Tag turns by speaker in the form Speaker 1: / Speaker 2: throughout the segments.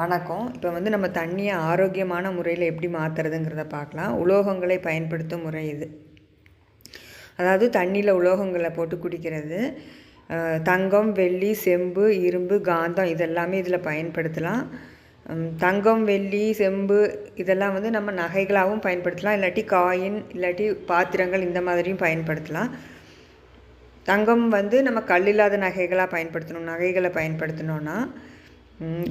Speaker 1: வணக்கம். இப்போ வந்து நம்ம தண்ணியை ஆரோக்கியமான முறையில் எப்படி மாற்றுறதுங்கிறத பார்க்கலாம் உலோகங்களை பயன்படுத்தும் முறை இது. அதாவது தண்ணியில் உலோகங்களை போட்டு குடிக்கிறது. தங்கம் வெள்ளி செம்பு இரும்பு காந்தம் இதெல்லாமே இதில் பயன்படுத்தலாம். தங்கம் வெள்ளி செம்பு இதெல்லாம் வந்து நம்ம நகைகளாகவும் பயன்படுத்தலாம். இல்லாட்டி காயின் இல்லாட்டி பாத்திரங்கள் இந்த மாதிரியும் பயன்படுத்தலாம். தங்கம் வந்து நம்ம கல்லில்லாத நகைகளாக பயன்படுத்தணும் நகைகளை பயன்படுத்தணுன்னா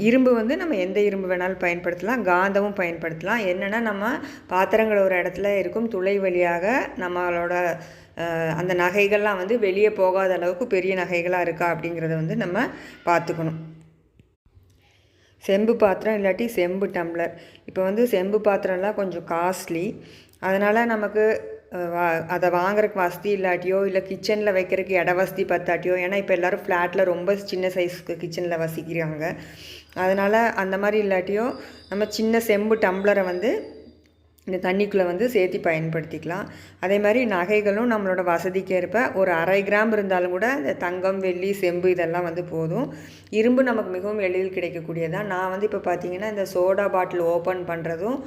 Speaker 1: இரும்பு வந்து நம்ம எந்த இரும்பு வேணாலும் பயன்படுத்தலாம் காந்தமும் பயன்படுத்தலாம். என்னென்னா நம்ம பாத்திரங்கள் ஒரு இடத்துல இருக்கும் துளை வழியாக நம்மளோட அந்த நகைகள்லாம் வந்து வெளியே போகாத அளவுக்கு பெரிய நகைகளாக இருக்கா அப்படிங்கிறத வந்து நம்ம பார்த்துக்கணும். செம்பு பாத்திரம் இல்லாட்டி செம்பு டம்ளர். இப்போ வந்து செம்பு பாத்திரம்லாம் கொஞ்சம் காஸ்ட்லி. அதனால் நமக்கு வா அதை வாங்குறக்கு வசதி இல்லாட்டியோ இல்லை கிச்சனில் வைக்கிறதுக்கு இட வசதி பத்தாட்டியோ ஏன்னா இப்போ எல்லோரும் ஃப்ளாட்டில் ரொம்ப சின்ன சைஸ்க்கு கிச்சனில் வசிக்கிறாங்க. அதனால் அந்த மாதிரி இல்லாட்டியோ நம்ம சின்ன செம்பு டம்ளரை வந்து இந்த தண்ணிக்குள்ளே வந்து சேர்த்து பயன்படுத்திக்கலாம். அதே மாதிரி நகைகளும் நம்மளோட வசதிக்கு ஏற்ப ஒரு அரை கிராம் இருந்தாலும் கூட இந்த தங்கம் வெள்ளி செம்பு இதெல்லாம் வந்து போதும். இரும்பு நமக்கு மிகவும் எளிதில் கிடைக்கக்கூடியதான் நான் வந்து இப்போ பார்த்தீங்கன்னா இந்த சோடா பாட்டில் ஓப்பன் பண்ணுறதும்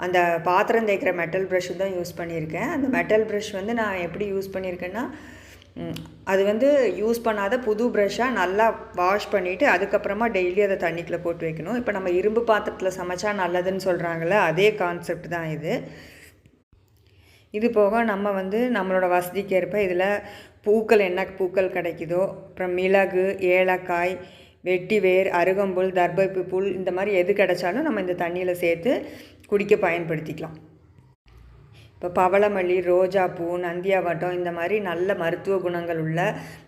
Speaker 1: அந்த பாத்திரம் தேய்க்கிற மெட்டல் ப்ரஷ் தான் யூஸ் பண்ணியிருக்கேன். அந்த மெட்டல் ப்ரஷ் வந்து நான் எப்படி யூஸ் பண்ணியிருக்கேன்னா அது வந்து யூஸ் பண்ணாத புது ப்ரஷ்ஷாக நல்லா வாஷ் பண்ணிவிட்டு அதுக்கப்புறமா டெய்லி அதை தண்ணிக்குள்ளே போட்டு வைக்கணும். இப்போ நம்ம இரும்பு பாத்திரத்தில் சமைச்சா நல்லதுன்னு சொல்கிறாங்களே அதே கான்செப்ட் தான் இது. இது போக நம்ம வந்து நம்மளோட வசதிக்கு ஏற்ப இதில் பூக்கள் என்ன பூக்கள் கிடைக்குதோ அப்புறம் மிளகு ஏலக்காய் வெட்டிவேர் அருகம்புல் தர்பைப்பு புல் இந்த மாதிரி எது கிடைச்சாலும் நம்ம இந்த தண்ணியில் சேர்த்து குடிக்க பயன்படுத்திக்கலாம். இப்போ பவளமல்லி ரோஜாப்பூ நந்தியாவட்டம் இந்த மாதிரி நல்ல மருத்துவ குணங்கள் உள்ள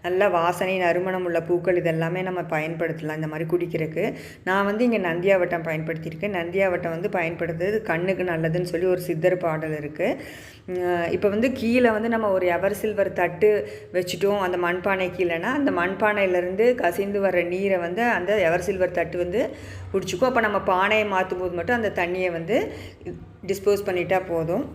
Speaker 1: நல்ல வாசனை நறுமணம் உள்ள பூக்கள் இதெல்லாமே நம்ம பயன்படுத்தலாம் இந்த மாதிரி குடிக்கிறதுக்கு. நான் வந்து இங்கே நந்தியாவட்டம் பயன்படுத்தியிருக்கேன். நந்தியாவட்டம் வந்து பயன்படுத்துறது கண்ணுக்கு நல்லதுன்னு சொல்லி ஒரு சித்தர் பாடல் இருக்குது இப்போ வந்து கீழே வந்து நம்ம ஒரு எவர் சில்வர் தட்டு வச்சுட்டோம். அந்த மண்பானை கீழேனா அந்த மண்பானையிலேருந்து கசிந்து வர்ற நீரை வந்து அந்த எவர் சில்வர் தட்டு வந்து குடிச்சுக்கும். அப்போ நம்ம பானையை மாற்றும் போது மட்டும் அந்த தண்ணியை வந்து டிஸ்போஸ் பண்ணிட்டா போதும்.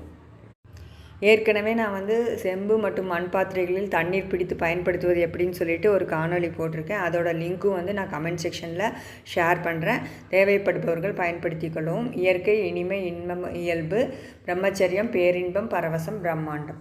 Speaker 1: ஏற்கனவே நான் வந்து செம்பு மற்றும் மண் பாத்திரைகளில் தண்ணீர் பிடித்து பயன்படுத்துவது எப்படின்னு சொல்லிட்டு ஒரு காணொளி போட்டிருக்கேன். அதோட லிங்க்கும் வந்து நான் கமெண்ட் செக்ஷனில் ஷேர் பண்ணுறேன் தேவைப்படுபவர்கள் பயன்படுத்தி கொள்ளவும். இயற்கை இனிமை இன்பம் இயல்பு பிரம்மச்சரியம் பேரின்பம் பரவசம் பிரம்மாண்டம்.